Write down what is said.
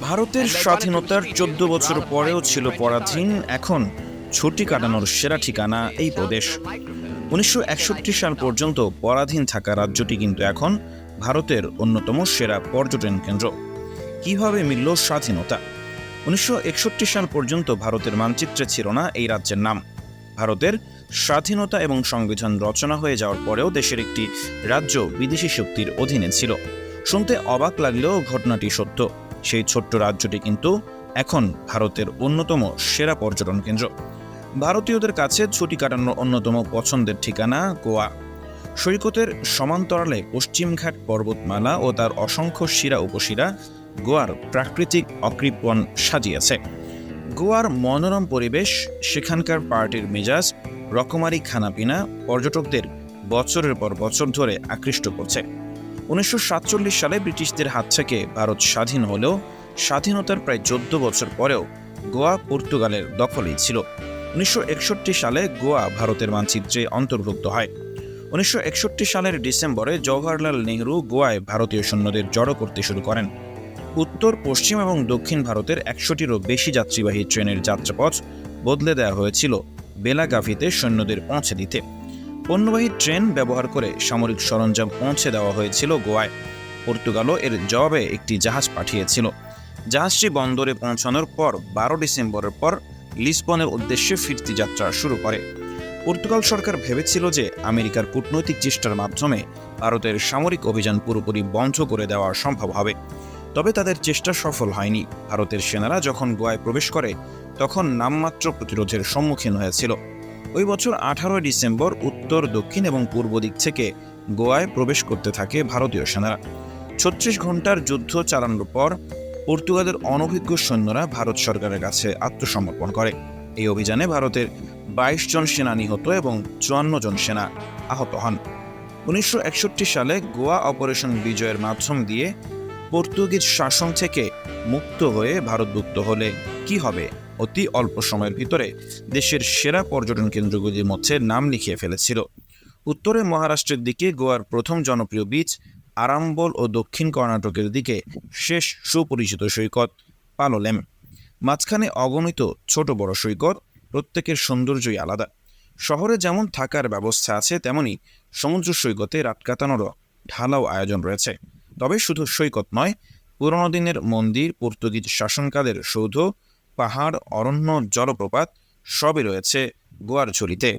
ভারতের স্বাধীনতার চোদ্দ বছর পরেও ছিল পরাধীন এখন ছুটি কাটানোর সেরা ঠিকানা এই প্রদেশ। উনিশশো একষট্টি সাল পর্যন্ত পরাধীন থাকা রাজ্যটি কিন্তু এখন ভারতের অন্যতম সেরা পর্যটন কেন্দ্র। কীভাবে মিলল স্বাধীনতা? উনিশশো একষট্টি সাল পর্যন্ত ভারতের মানচিত্রে ছিল না এই রাজ্যের নাম। ভারতের স্বাধীনতা এবং সংবিধান রচনা হয়ে যাওয়ার পরেও দেশের একটি রাজ্য বিদেশি শক্তির অধীনে ছিল। শুনতে অবাক লাগলেও ঘটনাটি সত্য। সেই ছোট্ট রাজ্যটি কিন্তু এখন ভারতের অন্যতম সেরা পর্যটন কেন্দ্র। ভারতীয়দের কাছে ছুটি কাটানোর অন্যতম পছন্দের ঠিকানা গোয়া। সৈকতের সমান্তরালে পশ্চিমঘাট পর্বতমালা ও তার অসংখ্য শিরা উপশিরা গোয়ার প্রাকৃতিক অকৃপণ সাজিয়েছে। গোয়ার মনোরম পরিবেশ, সেখানকার পার্টির মেজাজ, রকমারি খানাপিনা পর্যটকদের বছরের পর বছর ধরে আকৃষ্ট করছে। উনিশশো সাতচল্লিশ সালে ব্রিটিশদের হাত থেকে ভারত স্বাধীন হলেও স্বাধীনতার প্রায় চোদ্দ বছর পরেও গোয়া, পর্তুগালের দখলেই ছিল। উনিশশো একষট্টি সালে গোয়া ভারতের মানচিত্রে অন্তর্ভুক্ত হয়। উনিশশো একষট্টি সালের ডিসেম্বরে জওহরলাল নেহরু গোয়ায় ভারতীয় সৈন্যদের জড়ো করতে শুরু করেন। উত্তর, পশ্চিম এবং দক্ষিণ ভারতের একশোটিরও বেশি যাত্রীবাহী ট্রেনের যাত্রাপথ বদলে দেওয়া হয়েছিল বেলাগাভিতে সৈন্যদের পৌঁছে দিতে। পণ্যবাহী ট্রেন ব্যবহার করে সামরিক সরঞ্জাম পৌঁছে দেওয়া হয়েছিল গোয়ায়। পর্তুগালও এর জবাবে একটি জাহাজ পাঠিয়েছিল। জাহাজটি বন্দরে পৌঁছানোর পর বারো ডিসেম্বরের পর লিসবনের উদ্দেশ্যে ফিরতি যাত্রা শুরু করে। পর্তুগাল সরকার ভেবেছিল যে আমেরিকার কূটনৈতিক চেষ্টার মাধ্যমে ভারতের সামরিক অভিযান পুরোপুরি বন্ধ করে দেওয়া সম্ভব হবে। তবে তাদের চেষ্টা সফল হয়নি। ভারতের সেনারা যখন গোয়ায় প্রবেশ করে, তখন নামমাত্র প্রতিরোধের সম্মুখীন হয়েছিল। ওই বছর আঠারোই ডিসেম্বর উত্তর, দক্ষিণ এবং পূর্ব দিক থেকে গোয়ায় প্রবেশ করতে থাকে ভারতীয় সেনারা। ছত্রিশ ঘণ্টার যুদ্ধ চালানোর পর পর্তুগালের অনভিজ্ঞ সৈন্যরা ভারত সরকারের কাছে আত্মসমর্পণ করে। এই অভিযানে ভারতের বাইশ জন সেনা নিহত এবং চুয়ান্ন জন সেনা আহত হন। উনিশশো একষট্টি সালে গোয়া অপারেশন বিজয়ের মাধ্যম দিয়ে পর্তুগিজ শাসন থেকে মুক্ত হয়ে ভারতভুক্ত হলে কি হবে? অতি অল্প সময়ের ভিতরে দেশের সেরা পর্যটন কেন্দ্রগুলির মধ্যে নাম লিখিয়ে ফেলেছিল। উত্তরে মহারাষ্ট্রের দিকে গোয়ার প্রথম জনপ্রিয় বীচ আরাম্বল ও দক্ষিণ কর্ণাটকের দিকে শেষ সুপরিচিত সৈকত, পালোলেম। মাঝখানে অগণিত ছোট বড় সৈকত, প্রত্যেকের সৌন্দর্যই আলাদা। শহরে যেমন থাকার ব্যবস্থা আছে, তেমনি সমুদ্র সৈকতে রাত কাটানোরও ঢালাও আয়োজন রয়েছে। তবে শুধু সৈকত নয়, পুরনো দিনের মন্দির, পর্তুগিজ শাসনকালের সৌধ পাহাড় অরণ্য জলপ্রপাত সবই রয়েছে গোয়ার ঝুলিতে